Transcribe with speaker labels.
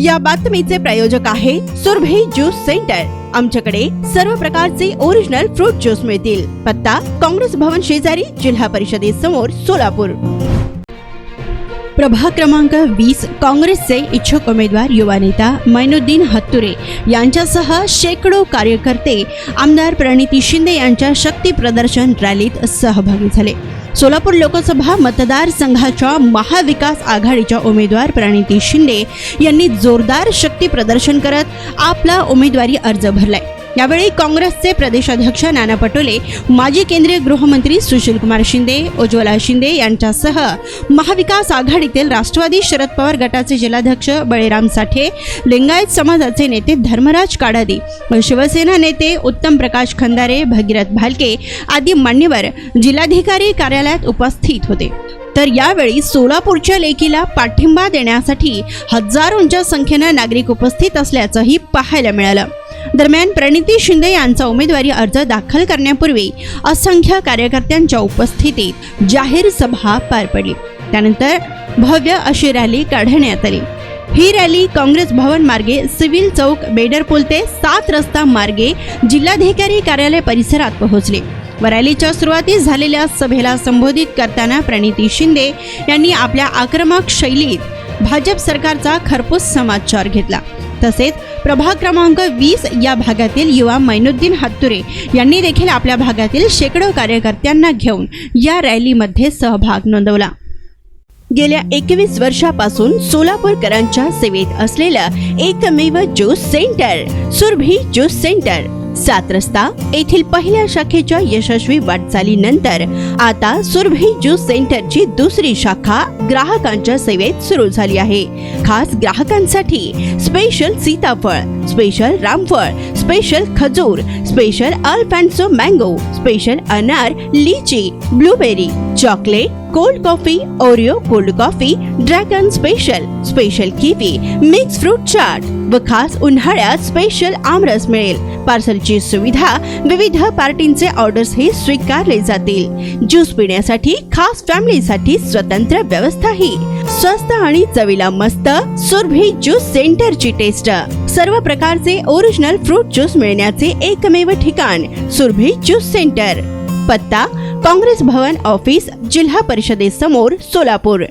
Speaker 1: या बातमीचे प्रायोजक आहे सुरभी ज्यूस सेंटर. आमच्याकडे सर्व प्रकारचे ओरिजिनल फ्रूट ज्यूस मिळतील. पत्ता काँग्रेस भवन शेजारी जिल्हा परिषदेसमोर सोलापूर. प्रभाग क्रमांक वीस काँग्रेसचे इच्छुक उमेदवार युवा नेता मैनुद्दीन हत्तुरे यांच्यासह शेकडो कार्यकर्ते आमदार प्रणिती शिंदे यांच्या शक्ती प्रदर्शन रॅलीत सहभागी झाले. सोलापूर लोकसभा मतदारसंघाच्या महाविकास आघाडीच्या उमेदवार प्रणिती शिंदे यांनी जोरदार शक्ती प्रदर्शन करत आपला उमेदवारी अर्ज भरलाय. यावेळी काँग्रेसचे प्रदेशाध्यक्ष नाना पटोले माजी केंद्रीय गृहमंत्री सुशीलकुमार शिंदे उज्ज्वला शिंदे यांच्यासह महाविकास आघाडीतील राष्ट्रवादी शरद पवार गटाचे जिल्हाध्यक्ष बळीराम साठे लिंगायत समाजाचे नेते धर्मराज काडादी व शिवसेना नेते उत्तम प्रकाश खंदारे भगीरथ भालके आदी मान्यवर जिल्हाधिकारी कार्यालयात उपस्थित होते. तर यावेळी सोलापूरच्या लेकीला पाठिंबा देण्यासाठी हजारोंच्या संख्येनं नागरिक उपस्थित असल्याचंही पाहायला मिळालं. दरम्यान प्रणिती शिंदे यांचा उमेदवारी अर्ज दाखल करण्यापूर्वी असंख्य कार्यकर्त्यांच्या उपस्थितीत जाहीर सभा पार पडली. त्यानंतर भव्य अशी रॅली काढण्यात आली. ही रॅली काँग्रेस भवन मार्गे सिव्हिल चौक बेडर पूल ते सात रस्ता मार्गे जिल्हाधिकारी कार्यालय परिसरात पोहोचले. व रॅलीच्या सुरुवातीस झालेल्या सभेला संबोधित करताना प्रणिती शिंदे यांनी आपल्या आक्रमक शैलीत भाजप सरकारचा खरपूस समाचार घेतला. तसेच प्रभाग क्रमांक वीस या भागातील युवा मैनुद्दीन हत्तुरे यांनी देखील आपल्या भागातील शेकडो कार्यकर्त्यांना घेऊन या रॅलीमध्ये सहभाग नोंदवला. गेल्या एकवीस वर्षापासून सोलापूरकरांच्या सेवेत असलेलं एकमेव juice centre Surabhi juice centre सात रस्ता येथील पहिल्या शाखेच्या यशस्वी वाटचालीनंतर आता सुरभी ज्यूस सेंटरची दुसरी शाखा ग्राहकांच्या सेवेत सुरू झाली आहे. खास ग्राहकांसाठी स्पेशल सीताफळ स्पेशल रामफळ स्पेशल खजूर स्पेशल अल्फॅन्सो मँगो स्पेशल अनार लिची blueberry chocolate cold coffee Oreo cold coffee dragon special special kiwi mix fruit chaat व खास उन्हाळ्यात स्पेशल आमरस मिळेल. पार्सलची सुविधा विविध पार्टींचे ऑर्डर्स हे स्वीकारले जातील. ज्यूस पिण्यासाठी खास फॅमिलीसाठी स्वतंत्र व्यवस्था ही स्वस्त आणि चवीला मस्त सुरभी ज्यूस सेंटरची टेस्ट. सर्व प्रकारचे ओरिजिनल फ्रूट ज्यूस मिळण्याचे एकमेव ठिकाण सुरभी ज्यूस सेंटर. पत्ता काँग्रेस भवन ऑफिस जिल्हा परिषदेसमोर सोलापूर.